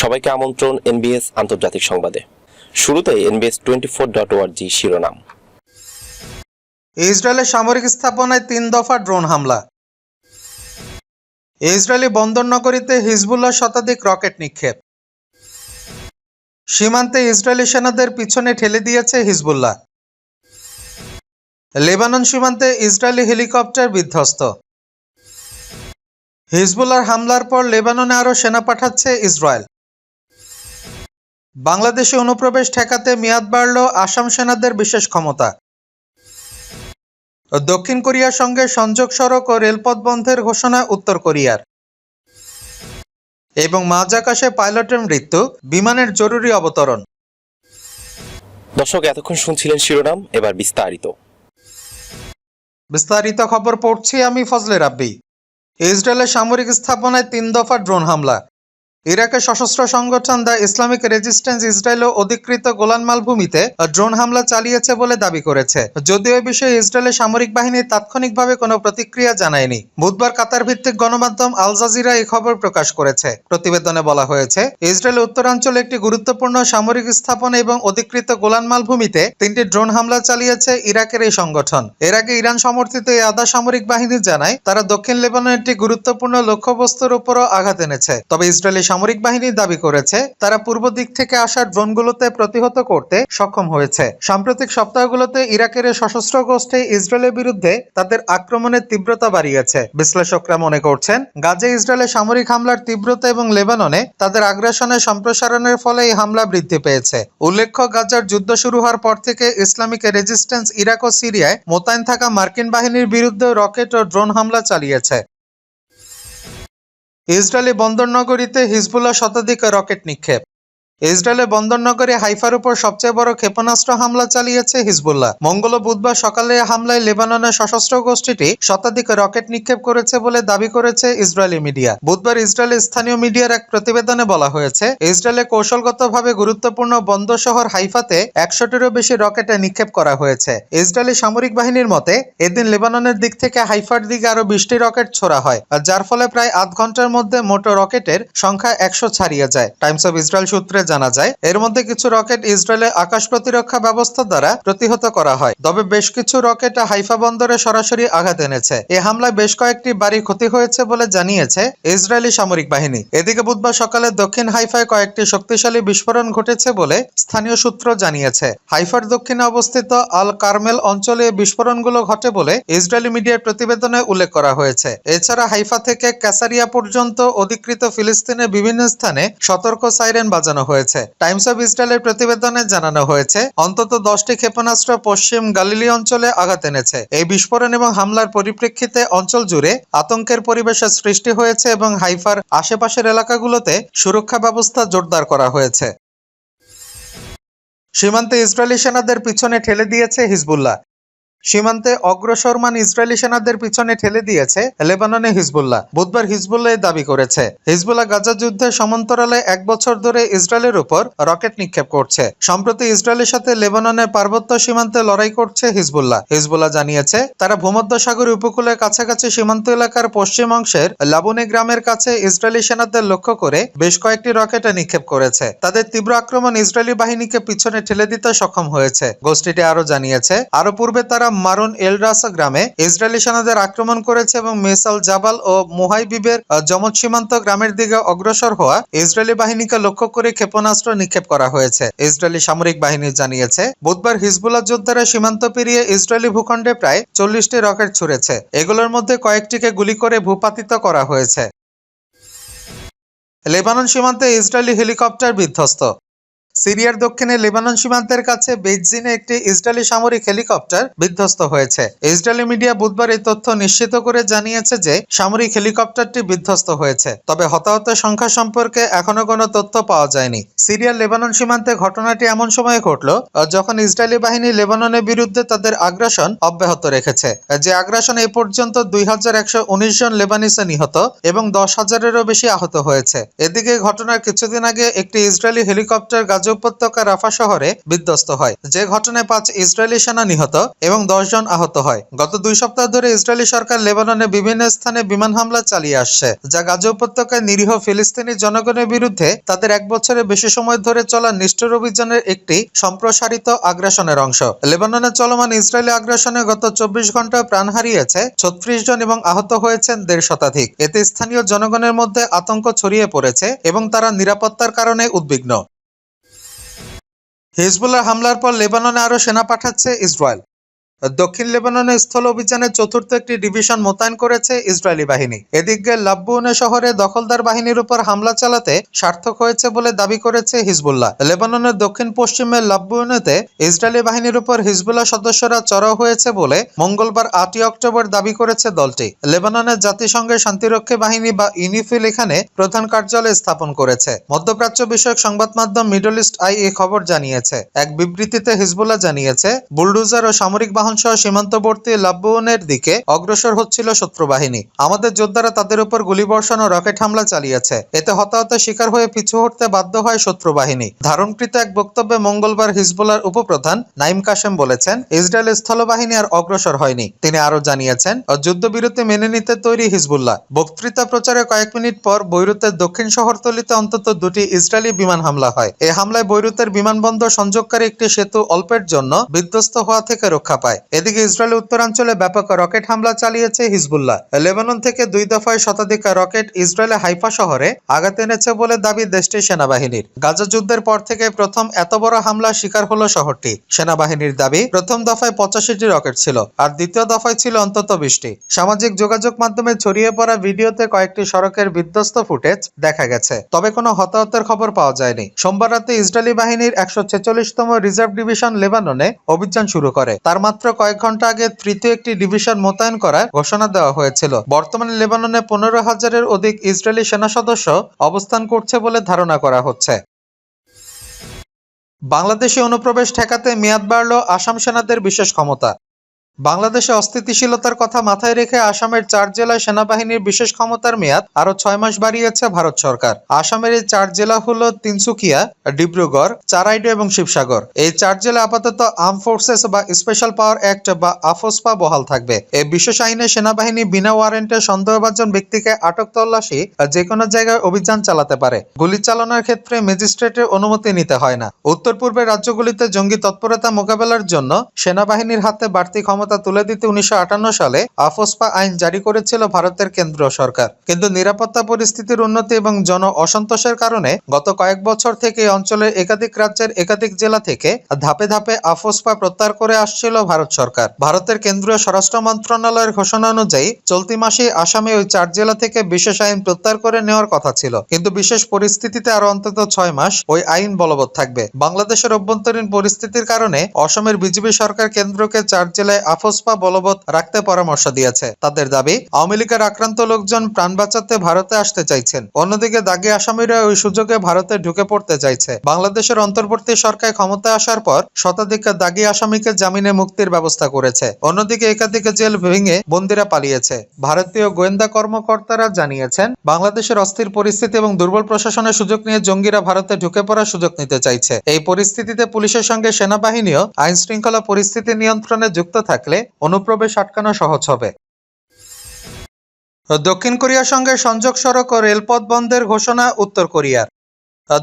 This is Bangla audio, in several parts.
সবাইকে আমন্ত্রণ এনবিএস আন্তর্জাতিক সংবাদে। শুরুতে এনবিএস টোয়েন্টি ফোর ডট ওয়ার্জি শিরোনাম। ইসরায়েলের সামরিক স্থাপনায় তিন দফা ড্রোন হামলা। ইসরায়েলি বন্দর নগরীতে হিজবুল্লাহ শতাধিক রকেট নিক্ষেপ। সীমান্তে ইসরায়েলি সেনাদের পিছনে ঠেলে দিয়েছে হিজবুল্লাহ। লেবানন সীমান্তে ইসরায়েলি হেলিকপ্টার বিধ্বস্ত। হিজবুল্লাহর হামলার পর লেবাননে আরও সেনা পাঠাচ্ছে ইসরায়েল। বাংলাদেশে অনুপ্রবেশ ঠেকাতে মেয়াদ বাড়ল আসাম সেনাদের বিশেষ ক্ষমতা। দক্ষিণ কোরিয়ার সঙ্গে সংযোগ সড়ক ও রেলপথ বন্ধের ঘোষণা উত্তর কোরিয়ার। এবং মাঝ আকাশে পাইলটের মৃত্যু বিমানের জরুরি অবতরণ। দর্শক এতক্ষণ শুনছিলেন শিরোনাম এবার বিস্তারিত। বিস্তারিত খবর পড়ছি আমি ফজলে রাব্বি। ইসরায়েলের সামরিক স্থাপনায় তিন দফা ড্রোন হামলা। ইরাকের সশস্ত্র সংগঠন দ্য ইসলামিক রেজিস্ট্যান্স ইসরায়েল অধিকৃত গোলান মালভূমিতে ড্রোন হামলা চালিয়েছে বলে দাবি করেছে। যদিও এ বিষয়ে ইসরায়েলের সামরিক বাহিনী তাৎক্ষণিকভাবে কোনো প্রতিক্রিয়া জানায়নি। বুধবার কাতার ভিত্তিক গণমাধ্যম আল জাজিরা এই খবর প্রকাশ করেছে। প্রতিবেদনে বলা হয়েছে ইসরায়েল উত্তরাঞ্চলে একটি গুরুত্বপূর্ণ সামরিক স্থাপনা এবং অধিকৃত গোলান মালভূমিতে তিনটি ড্রোন হামলা চালিয়েছে ইরাকের এই সংগঠন। এর আগে ইরান সমর্থিত এই আধা সামরিক বাহিনী জানায়, তারা দক্ষিণ লেবাননের একটি গুরুত্বপূর্ণ লক্ষ্যবস্তুর উপরও আঘাত এনেছে। তবে ইসরায়েলি সামরিক বাহিনী দাবি করেছে, তারা পূর্ব দিক থেকে আসা ড্রোনগুলোতে প্রতিহত করতে সক্ষম হয়েছে। সাম্প্রতিক সপ্তাহগুলোতে ইরাকের সশস্ত্র গোষ্ঠী ইসরায়েলের বিরুদ্ধে তাদের আক্রমণের তীব্রতা বাড়িয়েছে। বিশ্লেষকরা মনে করছেন, গাজে ইসরায়েলের সামরিক হামলার তীব্রতা এবং লেবাননে তাদের আগ্রাসনের সম্প্রসারণের ফলে এই হামলা বৃদ্ধি পেয়েছে। উল্লেখ্য, গাজার যুদ্ধ শুরু হওয়ার পর থেকে ইসলামিক রেজিস্ট্যান্স ইরাক ও সিরিয়ায় মোতায়েন থাকা মার্কিন বাহিনীর বিরুদ্ধে রকেট ও ড্রোন হামলা চালিয়েছে। ইসরায়েলি বন্দর নগরীতে হিজবুল্লাহ শতাধিক রকেট নিক্ষেপ। ইসরায়েলের বন্দর নগরী হাইফার উপর সবচেয়ে বড় ক্ষেপণাস্ত্র হামলা চালিয়েছে হিজবুল্লাহ। মঙ্গল বুধবার সকালে হামলায় লেবাননের সশস্ত্র গোষ্ঠীটি শতাধিক রকেট নিক্ষেপ করেছে বলে দাবি করেছে ইসরায়েলি মিডিয়া। বুধবার ইসরায়েলের স্থানীয় মিডিয়ার এক প্রতিবেদনে বলা হয়েছে, ইসরায়েলে কৌশলগতভাবে গুরুত্বপূর্ণ বন্দর শহর হাইফাতে একশোটিরও বেশি রকেটে নিক্ষেপ করা হয়েছে। ইসরায়েলি সামরিক বাহিনীর মতে, এদিন লেবাননের দিক থেকে হাইফার দিকে আরও বিশটি রকেট ছোড়া হয়, যার ফলে প্রায় আধ ঘণ্টার মধ্যে মোট রকেটের সংখ্যা একশো ছাড়িয়ে যায়। টাইমস অফ ইসরায়েল সূত্রে জানা যায়, এর মধ্যে কিছু রকেট ইসরায়েলের আকাশ প্রতিরক্ষা ব্যবস্থা দ্বারা প্রতিহত করা হয়। তবে বেশ কিছু রকেট হাইফা বন্দরে সরাসরি আঘাত এনেছে। এ হামলায় বেশ কয়েকটি বাড়ি ক্ষতি হয়েছে বলে জানিয়েছে ইসরায়েলি সামরিক বাহিনী। এদিকে বুধবার সকালে দক্ষিণ হাইফায় কয়েকটি শক্তিশালী বিস্ফোরণ ঘটেছে বলে স্থানীয় সূত্র জানিয়েছে। হাইফার দক্ষিণে অবস্থিত আল কার্মেল অঞ্চলে বিস্ফোরণগুলো ঘটে বলে ইসরায়েলি মিডিয়ার প্রতিবেদনে উল্লেখ করা হয়েছে। এছাড়া হাইফা থেকে ক্যাসারিয়া পর্যন্ত অধিকৃত ফিলিস্তিনের বিভিন্ন স্থানে সতর্ক সাইরেন বাজানো হয়েছে। টাইমস অব ইসরায়েলের প্রতিবেদনে জানানো হয়েছে, অন্তত দশটি ক্ষেপণাস্ত্র পশ্চিম গালিলি অঞ্চলে আঘাত এনেছে। এই বিস্ফোরণ এবং হামলার পরিপ্রেক্ষিতে অঞ্চল জুড়ে আতঙ্কের পরিবেশের সৃষ্টি হয়েছে এবং হাইফার আশেপাশের এলাকাগুলোতে সুরক্ষা ব্যবস্থা জোরদার করা হয়েছে। সীমান্তে ইসরায়েলি সেনাদের পিছনে ঠেলে দিয়েছে হিজবুল্লাহ। সীমান্তে অগ্রসরমান ইসরায়েলি সেনাদের পিছনে ঠেলে দিয়েছে লেবাননে হিজবুল্লাহ। বুধবার হিজবুল্লাহ দাবি করেছে। হিজবুল্লাহ গাজা যুদ্ধের সমান্তরালে এক বছর ধরে ইসরায়েলের উপর রকেট নিক্ষেপ করছে। সম্প্রতি ইসরায়েলের সাথে লেবাননের পার্বত্য সীমান্তে লড়াই করছে হিজবুল্লাহ। হিজবুল্লাহ জানিয়েছে, তারা ভূমধ্যসাগর উপকূলের কাছাকাছি সীমান্ত এলাকার পশ্চিম অংশের লাবনী গ্রামের কাছে ইসরায়েলি সেনাদের লক্ষ্য করে বেশ কয়েকটি রকেটে নিক্ষেপ করেছে। তাদের তীব্র আক্রমণ ইসরায়েলি বাহিনীকে পিছনে ঠেলে দিতে সক্ষম হয়েছে। গোষ্ঠীটি আরও জানিয়েছে আরও পূর্বে তারা মারুন এলরাসা গ্রামে ইসরায়েলি সেনাদের আক্রমণ করেছে এবং মেসাল জাবাল ও মুহাইবিবের যমজ সীমান্ত গ্রামের দিকে অগ্রসর হওয়া ইসরায়েলি বাহিনীকে লক্ষ্য করে ক্ষেপণাস্ত্র নিক্ষেপ করা হয়েছে। ইসরায়েলি সামরিক বাহিনী জানিয়েছে, বুধবার হিজবুল্লাহ যোদ্ধারা সীমান্ত পেরিয়ে ইসরায়েলি ভূখণ্ডে প্রায় চল্লিশটি রকেট ছুড়েছে। এগুলোর মধ্যে কয়েকটিকে গুলি করে ভূপাতিত করা হয়েছে। লেবানন সীমান্তে ইসরায়েলি হেলিকপ্টার বিধ্বস্ত। সিরিয়ার দক্ষিণে লেবানন সীমান্তের কাছে বেইজিনে একটি ইসরায়েলি সামরিক হেলিকপ্টার বিধ্বস্ত হয়েছে। ইসরায়েলি মিডিয়া বুধবার এই তথ্য নিশ্চিত করে জানিয়েছে যে, সামরিক হেলিকপ্টারটি বিধ্বস্ত হয়েছে। তবে হতাহতের সংখ্যা সম্পর্কে এখনও কোনো তথ্য পাওয়া যায়নি। সিরিয়ার লেবানন সীমান্তে ঘটনাটি এমন সময়ে ঘটল যখন ইসরায়েলি বাহিনী লেবাননের বিরুদ্ধে তাদের আগ্রাসন অব্যাহত রেখেছে। যে আগ্রাসন এ পর্যন্ত দুই হাজার একশো উনিশ জন লেবানিসে নিহত এবং দশ হাজারেরও বেশি আহত হয়েছে। এদিকে ঘটনার কিছুদিন আগে একটি ইসরায়েলি হেলিকপ্টার গাজা উপত্যকা রাফা শহরে বিধ্বস্ত হয়। যে ঘটনায় পাঁচ ইসরায়েলি সেনা নিহত এবং দশ জন আহত হয়। গত দুই সপ্তাহ ধরে ইসরায়েলি সরকার লেবাননে বিভিন্ন স্থানে বিমান হামলা চালিয়ে আসছে, যা গাজা উপত্যকায় নিরীহ ফিলিস্তিনি জনগণের বিরুদ্ধে তাদের এক বছরের বেশি সময় ধরে চলা নিষ্ঠুর অভিযানের একটি সম্প্রসারিত আগ্রাসনের অংশ। লেবাননে চলমান ইসরায়েলি আগ্রাসনে গত চব্বিশ ঘন্টায় প্রাণ হারিয়েছে ছত্রিশ জন এবং আহত হয়েছেন দেড় শতাধিক। এতে স্থানীয় জনগণের মধ্যে আতঙ্ক ছড়িয়ে পড়েছে এবং তারা নিরাপত্তার কারণে উদ্বিগ্ন। হিজবুল্লাহ হামলার পর লেবাননে আরও সেনা পাঠাচ্ছে ইসরায়েল। দক্ষিণ লেবাননে স্থল অভিযানের চতুর্থ একটি ডিভিশন মোতায়েন করেছে ইসরায়েলি বাহিনী। এদিকে লাব্বুনে শহরে দখলদার বাহিনীর উপর হামলা চালাতে সার্থক হয়েছে বলে দাবি করেছে হিজবুল্লাহ। লেবাননের দক্ষিণ পশ্চিমে লাব্বুনেতে ইসরায়েলি বাহিনীর উপর হিজবুল্লাহ সদস্যরা চড়াও হয়েছে বলে মঙ্গলবার আটই অক্টোবর দাবি করেছে দলটি। লেবাননের জাতিসংঘের শান্তিরক্ষী বাহিনী বা ইউনিফিল এখানে প্রধান কার্যালয় স্থাপন করেছে। মধ্যপ্রাচ্য বিষয়ক সংবাদ মাধ্যম মিডল ইস্ট আই এই খবর জানিয়েছে। এক বিবৃতিতে হিজবুল্লাহ জানিয়েছে, বুলডুজার ও সামরিক বাহন সহ সীমান্তবর্তী লাব্বনের দিকে অগ্রসর হচ্ছিল শত্রু বাহিনী আমাদের যোদ্ধারা তাদের উপর গুলিবর্ষণ ও রকেট হামলা চালিয়েছে। এতে হতাহতের শিকার হয়ে পিছু হটতে বাধ্য হয় শত্রু বাহিনী ধারণকৃত এক বক্তব্যে মঙ্গলবার হিজবুলার উপপ্রধান নাইম কাশেম বলেছেন ইসরায়েল স্থলবাহিনী আর অগ্রসর হয়নি। তিনি আরও জানিয়েছেন, যুদ্ধবিরতি মেনে নিতে তৈরি হিজবুল্লাহ। বক্তৃতা প্রচারে কয়েক মিনিট পর বৈরুতের দক্ষিণ শহরতলিতে অন্তত দুটি ইসরায়েলি বিমান হামলা হয়। এ হামলায় বৈরুতের বিমানবন্দর সংযোগকারী একটি সেতু অল্পের জন্য বিধ্বস্ত হওয়া থেকে রক্ষা পায়। এদিকে ইসরায়েলের উত্তরাঞ্চলে ব্যাপক রকেট হামলা চালিয়েছে হিজবুল্লাহ। লেবানন থেকে দুই দফায় শতাধিক রকেট ইসরায়েলের হাইফা শহরে আঘাত এনেছে বলে দাবি দেশটির সেনাবাহিনীর। গাজা যুদ্ধের পর থেকে প্রথম এত বড় হামলার শিকার হলো শহরটি। সেনাবাহিনীর দাবি, প্রথম দফায় পঁচাশিটি রকেট ছিল, আর দ্বিতীয় দফায় ছিল অন্তত বিশটি। সামাজিক যোগাযোগ মাধ্যমে ছড়িয়ে পড়া ভিডিওতে কয়েকটি সড়কের বিধ্বস্ত ফুটেজ দেখা গেছে। তবে কোনো হতাহতের খবর পাওয়া যায়নি। সোমবার রাতে ইসরায়েলি বাহিনীর একশো ছেচল্লিশতম রিজার্ভ ডিভিশন লেবাননে অভিযান শুরু করে। তার মাত্র কয়েক ঘণ্টা আগে তৃতীয় একটি ডিভিশন মোতায়েন করার ঘোষণা দেওয়া হয়েছিল। বর্তমানে লেবাননে পনেরো হাজারের অধিক ইসরায়েলি সেনা সদস্য অবস্থান করছে বলে ধারণা করা হচ্ছে। বাংলাদেশে অনুপ্রবেশ ঠেকাতে মেয়াদ বাড়ল আসাম সেনাদের বিশেষ ক্ষমতা। বাংলাদেশে অস্থিতিশীলতার কথা মাথায় রেখে আসামের চার জেলায় সেনাবাহিনীর বিশেষ ক্ষমতার মেয়াদ আরও ছয় মাস বাড়িয়েছে ভারত সরকার। আসামের এই চার জেলা হল তিনসুকিয়া, ডিব্রুগড়, চারাইডো এবং শিবসাগর। এই চার জেলা আপাতত আর্ম ফোর্সেস বা স্পেশাল পাওয়ার অ্যাক্ট বা আফোসপা বহাল থাকবে। এই বিশেষ আইনে সেনাবাহিনী বিনা ওয়ারেন্টে সন্দেহভাজন ব্যক্তিকে আটক তল্লাশি যে কোনো জায়গায় অভিযান চালাতে পারে। গুলি চালানোর ক্ষেত্রে ম্যাজিস্ট্রেটের অনুমতি নিতে হয় না। উত্তর পূর্বের রাজ্যগুলিতে জঙ্গি তৎপরতা মোকাবেলার জন্য সেনাবাহিনীর হাতে বাড়তি ক্ষমতা তুলে দিতে উনিশশো সালে আফোসপা আইন জারি করেছিল ভারতের কেন্দ্র সরকার। কিন্তু নিরাপত্তা পরিস্থিতির উন্নতি এবং জন অসন্তোষের কারণে গত কয়েক বছর থেকে অঞ্চলের একাধিক রাজ্যের একাধিক জেলা থেকে ধাপে ধাপে আফোসপা প্রত্যাহার করে আসছিল ভারত সরকার। ভারতের কেন্দ্রীয় স্বরাষ্ট্র মন্ত্রণালয়ের ঘোষণা অনুযায়ী চলতি মাসে আসামে ওই চার জেলা থেকে বিশেষ আইন প্রত্যাহার করে নেওয়ার কথা ছিল। কিন্তু বিশেষ পরিস্থিতিতে আরও অন্তত ছয় মাস ওই আইন বলবৎ থাকবে। বাংলাদেশের অভ্যন্তরীণ পরিস্থিতির কারণে অসমের বিজেপি সরকার কেন্দ্রকে চার জেলায় আফোসপা বলবৎ রাখতে পরামর্শ দিয়েছে। তাদের দাবি, আওয়ামী লীগের আক্রান্ত লোকজন প্রাণ বাঁচাতে ভারতে আসতে চাইছেন। অন্যদিকে দাগি আসামিরা ওই সুযোগে ভারতে ঢুকে পড়তে চাইছে। বাংলাদেশের অন্তর্বর্তী সরকার ক্ষমতায় আসার পর শতাধিক দাগি আসামিকে জামিনে মুক্তির ব্যবস্থা করেছে। অন্যদিকে একাধিক জেল ভেঙে বন্দিরা পালিয়েছে। ভারতীয় গোয়েন্দা কর্মকর্তারা জানিয়েছেন, বাংলাদেশের অস্থির পরিস্থিতি এবং দুর্বল প্রশাসনের সুযোগ নিয়ে জঙ্গিরা ভারতে ঢুকে পড়ার সুযোগ নিতে চাইছে। এই পরিস্থিতিতে পুলিশের সঙ্গে সেনাবাহিনীও আইন শৃঙ্খলা পরিস্থিতি নিয়ন্ত্রণে যুক্ত থাকলে অনুপ্রবেশ আটকানো সহজ হবে। দক্ষিণ কোরিয়ার সঙ্গে সংযোগ সড়ক ও রেলপথ বন্ধের ঘোষণা উত্তর কোরিয়ার।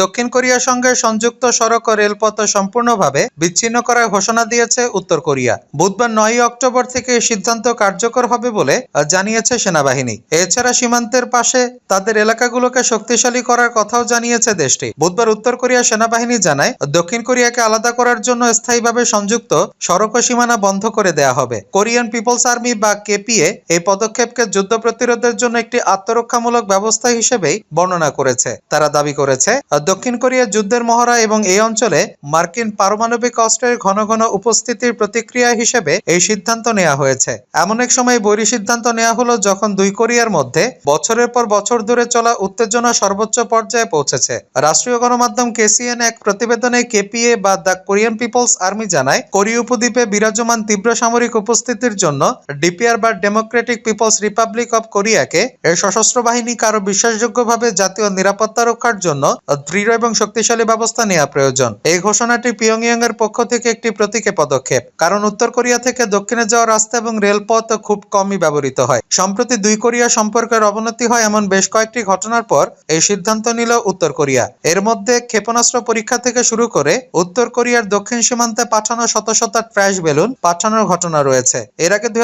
দক্ষিণ কোরিয়ার সঙ্গে সংযুক্ত সড়ক ও রেলপথ সম্পূর্ণভাবে বিচ্ছিন্ন করার ঘোষণা দিয়েছে উত্তর কোরিয়া। বুধবার নয় অক্টোবর থেকে সিদ্ধান্ত কার্যকর হবে বলে জানিয়েছে সেনাবাহিনী। এছাড়া সীমান্তের পাশে তাদের এলাকাগুলোকে শক্তিশালী করার কথাও জানিয়েছে দেশটি। বুধবার উত্তর কোরিয়া সেনাবাহিনী জানায়, দক্ষিণ কোরিয়াকে আলাদা করার জন্য স্থায়ীভাবে সংযুক্ত সড়ক ও সীমানা বন্ধ করে দেয়া হবে। কোরিয়ান পিপলস আর্মি বা কেপিএ এই পদক্ষেপকে যুদ্ধ প্রতিরোধের জন্য একটি আত্মরক্ষামূলক ব্যবস্থা হিসেবেই বর্ণনা করেছে। তারা দাবি করেছে দক্ষিণ কোরিয়া যুদ্ধের মহড়া এবং এই অঞ্চলে মার্কিন পারমাণবিক অস্ত্রের ঘন ঘন উপস্থিতির প্রতিক্রিয়া হিসেবে এই সিদ্ধান্ত নেওয়া হয়েছে। এমন এক সময় বৈরী সিদ্ধান্ত নেওয়া হলো যখন দুই কোরিয়ার মধ্যে বছরের পর বছর ধরে চলা উত্তেজনা সর্বোচ্চ পর্যায়ে পৌঁছেছে। রাষ্ট্রীয় গণমাধ্যম কেসিএন এক প্রতিবেদনে কেপিএ বা দ্য কোরিয়ান পিপলস আর্মি জানায়, কোরীয় উপদ্বীপে বিরাজমান তীব্র সামরিক উপস্থিতির জন্য ডিপিআর বা ডেমোক্রেটিক পিপলস রিপাবলিক অব কোরিয়াকে এর সশস্ত্র বাহিনীকে আরও বিশ্বাসযোগ্যভাবে জাতীয় নিরাপত্তা রক্ষার জন্য দৃঢ় এবং শক্তিশালী ব্যবস্থা নেওয়া প্রয়োজন। এই ঘোষণাটি পিয়ংইয়ং এর পক্ষ থেকে একটি প্রতীকী পদক্ষেপ। কারণ উত্তর কোরিয়া থেকে দক্ষিণে যাওয়ার রাস্তা এবং রেলপথ খুব কমই ব্যবহৃত হয়। সম্প্রতি দুই কোরিয়া সম্পর্কের অবনতি হয় এমন বেশ কয়েকটি ঘটনার পর এই সিদ্ধান্ত নিল উত্তর কোরিয়া। এর মধ্যে ক্ষেপণাস্ত্র পরীক্ষা থেকে শুরু করে উত্তর কোরিয়ার দক্ষিণ সীমান্তে পাঠানো শত শত ট্র্যাশ বেলুন পাঠানোর ঘটনা রয়েছে। এর আগে দুই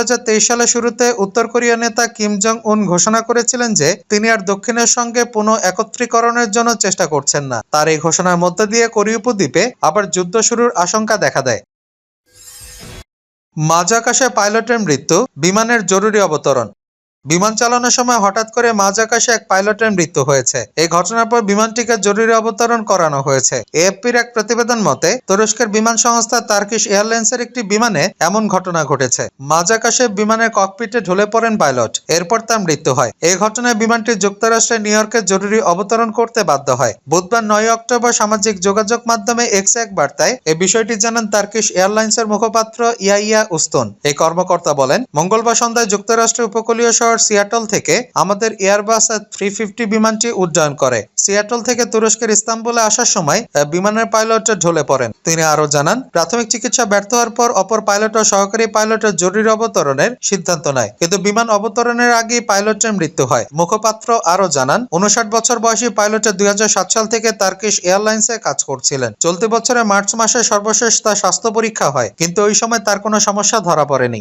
সালের শুরুতে উত্তর কোরিয়া নেতা কিম জং উন ঘোষণা করেছিলেন যে তিনি আর দক্ষিণের সঙ্গে পুনঃ একত্রীকরণের জন্য চেষ্টা করছেন। না। তার এই ঘোষণার মধ্য দিয়ে কোরীয় উপদ্বীপে আবার যুদ্ধ শুরুর আশঙ্কা দেখা দেয়। মাঝ আকাশে পাইলটের মৃত্যু, বিমানের জরুরি অবতরণ। বিমান চালানোর সময় হঠাৎ করে মাঝ আকাশে এক পাইলটের মৃত্যু হয়েছে। এই ঘটনার পর বিমানটিকে জরুরি অবতরণ করানো হয়েছে। এএফপির এক প্রতিবেদন মতে, তুরস্কের বিমান সংস্থা তার্কিশ এয়ারলাইন্সের একটি বিমানে এমন ঘটনা ঘটেছে। মাঝ আকাশে বিমানের ককপিটে ঢলে পড়েন পাইলট। এরপর তার মৃত্যু হয়। এই ঘটনায় বিমানটি যুক্তরাষ্ট্রের নিউ ইয়র্কে জরুরি অবতরণ করতে বাধ্য হয়। বুধবার নয় অক্টোবর সামাজিক যোগাযোগ মাধ্যমে এক্স এক বার্তায় এই বিষয়টি জানান তার্কিশ এয়ারলাইন্সের মুখপাত্র ইয়াইয়া উস্তুন। এই কর্মকর্তা বলেন, মঙ্গলবার সন্ধ্যায় যুক্তরাষ্ট্রের উপকূলীয় শহর সিয়াটল থেকে আমাদের এয়ারবাস থ্রি ফিফটি বিমানটি উড্ডয়ন করে। সিয়াটল থেকে তুরস্কের ইস্তাম্বুলে আসার সময় বিমানের পাইলট ঢলে পড়েন। তিনি আরও জানান, প্রাথমিক চিকিৎসা ব্যর্থ হওয়ার পর অপর পাইলট ও সহকারী পাইলটের জরুরি অবতরণের সিদ্ধান্ত নেয়। কিন্তু বিমান অবতরণের আগেই পাইলটের মৃত্যু হয়। মুখপাত্র আরও জানান উনষাট বছর বয়সী পাইলটের দুই হাজার সাত সাল থেকে তার্কিশ এয়ারলাইন্সে কাজ করছিলেন। চলতি বছরের মার্চ মাসে সর্বশেষ তার স্বাস্থ্য পরীক্ষা হয়, কিন্তু ওই সময় তার কোনো সমস্যা ধরা পড়েনি।